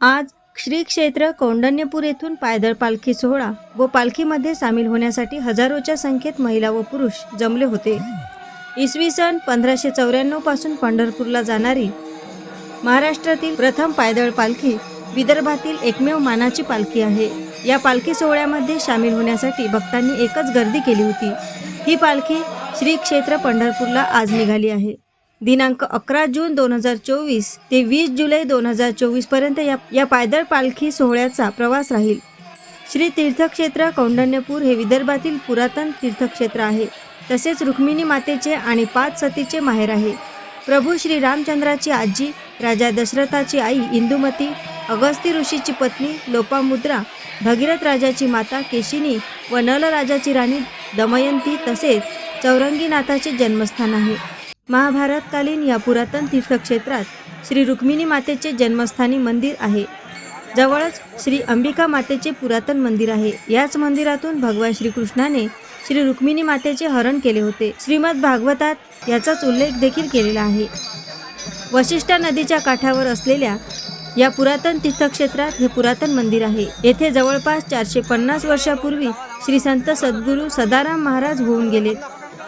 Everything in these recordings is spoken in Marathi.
आज श्री क्षेत्र कौंडण्यपूर येथून पायदळ पालखी सोहळा व पालखीमध्ये सामील होण्यासाठी हजारोच्या संख्येत महिला व पुरुष जमले होते. इसवी सन पंधराशे चौऱ्याण्णवपासून पंढरपूरला जाणारी महाराष्ट्रातील प्रथम पायदळ पालखी विदर्भातील एकमेव मानाची पालखी आहे. या पालखी सोहळ्यामध्ये सामील होण्यासाठी भक्तांनी एकच गर्दी केली होती. ही पालखी श्री क्षेत्र पंढरपूरला आज निघाली आहे. दिनांक अकरा जून दोन हजार चोवीस ते वीस जुलै दोन हजार चोवीसपर्यंत या या पायदळ पालखी सोहळ्याचा प्रवास राहील. श्री तीर्थक्षेत्र कौंडण्यपूर हे विदर्भातील पुरातन तीर्थक्षेत्र आहे. तसेच रुक्मिणी मातेचे आणि पाच सतीचे माहेर आहे. प्रभू श्री रामचंद्राची आजी राजा दशरथाची आई इंदुमती अगस्ती ऋषीची पत्नी लोपामुद्रा भगीरथ राजाची माता केशिनी व नल राजाची राणी दमयंती तसेच चौरंगीनाथाचे जन्मस्थान आहे. महाभारतकालीन या पुरातन तीर्थक्षेत्रात श्री रुक्मिणी मातेचे जन्मस्थानी मंदिर आहे. जवळच श्री अंबिका मातेचे पुरातन मंदिर आहे. याच मंदिरातून भगवान श्रीकृष्णाने श्री रुक्मिणी मातेचे हरण केले होते. श्रीमद भागवतात याचाच उल्लेख देखील केलेला आहे. वशिष्ठा नदीच्या काठावर असलेल्या या पुरातन तीर्थक्षेत्रात हे पुरातन मंदिर आहे. येथे जवळपास चारशे पन्नास वर्षापूर्वी श्री संत सद्गुरू सदाराम महाराज होऊन गेले.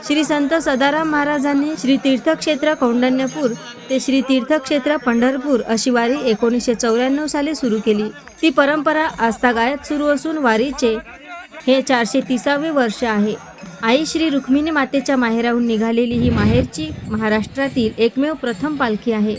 श्री संत सदाराम महाराजांनी श्री तीर्थक्षेत्र कौंडण्यपूर ते श्री तीर्थक्षेत्र पंढरपूर अशी वारी एकोणीसशे चौऱ्याण्णव साली सुरू केली. ती परंपरा आस्थागायत सुरू असून वारीचे हे चारशे तिसावे वर्ष आहे. आई श्री रुक्मिणी मातेच्या माहेराहून निघालेली ही माहेरची महाराष्ट्रातील एकमेव प्रथम पालखी आहे.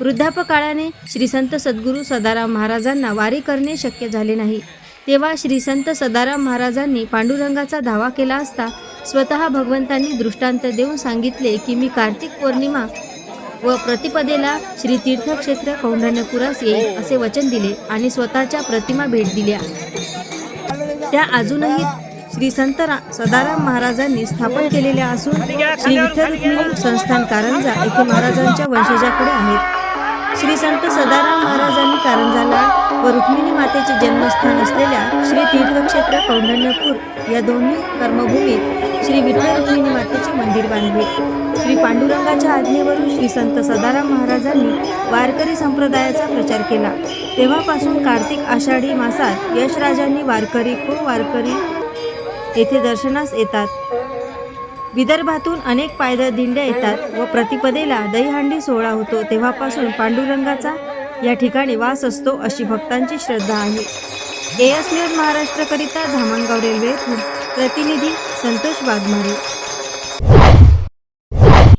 वृद्धापकाळाने श्री संत सद्गुरू सदाराम महाराजांना वारी करणे शक्य झाले नाही. तेव्हा श्री संत सदाराम महाराजांनी पांडुरंगाचा धावा केला असता स्वतः भगवंतांनी दृष्टांत देऊन सांगितले की मी कार्तिक पौर्णिमा व प्रतिपदेला श्री तीर्थक्षेत्र कौंढण्यपुरास येईल असे वचन दिले आणि स्वतःच्या प्रतिमा भेट दिल्या. त्या अजूनही श्री संत सदाराम महाराजांनी स्थापन केलेल्या असून श्री विठ्ठल संस्थान कारंजा येथे महाराजांच्या वंशजाकडे आहेत. श्री संत सदाराम महाराजांनी कारंजाला व रुक्मिणी मातेचे जन्मस्थान असलेल्या श्री तीर्थक्षेत्र कौंडण्यपूर या दोन्ही कर्मभूमीत श्री विठ्ठल रुक्मिणी मातेचे मंदिर बांधले. श्री पांडुरंगाच्या आज्ञेवरून श्री संत सदाराम महाराजांनी वारकरी संप्रदायाचा प्रचार केला. तेव्हापासून कार्तिक आषाढी मासात यशराजांनी वारकरी को वारकरी येथे दर्शनास येतात. विदर्भातून अनेक पायदळ दिंड्या येतात व प्रतिपदेला दहीहंडी सोहळा होतो. तेव्हापासून पांडुरंगाचा या ठिकाणी वास असतो अशी भक्तांची श्रद्धा आहे. एस न्यूज महाराष्ट्रकरिता धामणगाव रेल्वे प्रतिनिधी संतोष वाघमारे.